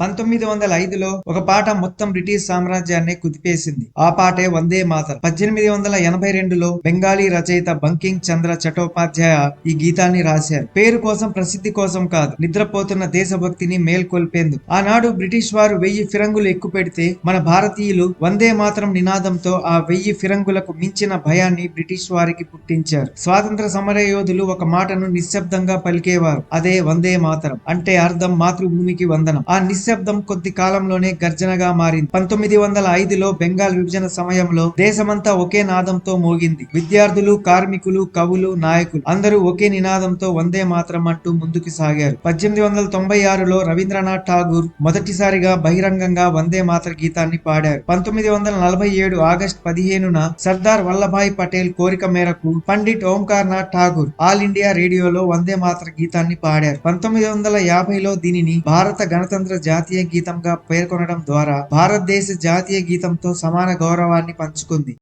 పంతొమ్మిది వందల ఐదులో ఒక పాట మొత్తం బ్రిటిష్ సామ్రాజ్యాన్ని కుదిపేసింది. ఆ పాటే వందే మాతరం. పద్దెనిమిది వందల ఎనభై రెండులో బెంగాలీ రచయిత బంకింగ్ చంద్ర చటోపాధ్యాయ ఈ గీతాన్ని రాశారు. పేరు కోసం ప్రసిద్ధి కోసం కాదు నిద్రపోతున్న దేశభక్తిని మేల్కొల్పేందుకు. ఆనాడు బ్రిటిష్ వారు వెయ్యి ఫిరంగులు ఎక్కుపెడితే మన భారతీయులు వందే మాతరం నినాదంతో ఆ వెయ్యి ఫిరంగులకు మించిన భయాన్ని బ్రిటిష్ వారికి పుట్టించారు. స్వాతంత్ర సమర యోధులు ఒక మాటను నిశ్శబ్దంగా పలికేవారు అదే వందే మాతరం. అంటే అర్థం మాతృభూమికి వందనం. ఆ నిశ్శబ్దం కొద్ది కాలంలోనే గర్జనగా మారింది. పంతొమ్మిది వందల ఐదులో బెంగాల్ విభజన సమయంలో దేశమంతా ఒకే నాదంతో మోగింది. విద్యార్థులు కార్మికులు కవులు నాయకులు అందరూ ఒకే నినాదంతో వందే మాత్రం అంటూ ముందుకు సాగారు. పద్దెనిమిది వందల తొంభై ఆరులో రవీంద్రనాథ్ ఠాగూర్ మొదటిసారిగా బహిరంగంగా వందే మాతర గీతాన్ని పాడారు. పంతొమ్మిది వందల నలభై ఏడు ఆగస్టు పదిహేనున సర్దార్ వల్లభాయ్ పటేల్ కోరిక మేరకు పండిట్ ఓంకార్నాథ్ ఠాగూర్ ఆల్ ఇండియా రేడియోలో వందే మాతర గీతాన్ని పాడారు. పంతొమ్మిది వందల యాభైలో దీనిని భారత గణతంత్ర జాతీయ గీతంగా పేర్కొనడం ద్వారా భారతదేశ జాతీయ గీతంతో సమాన గౌరవాన్ని పంచుకుంది.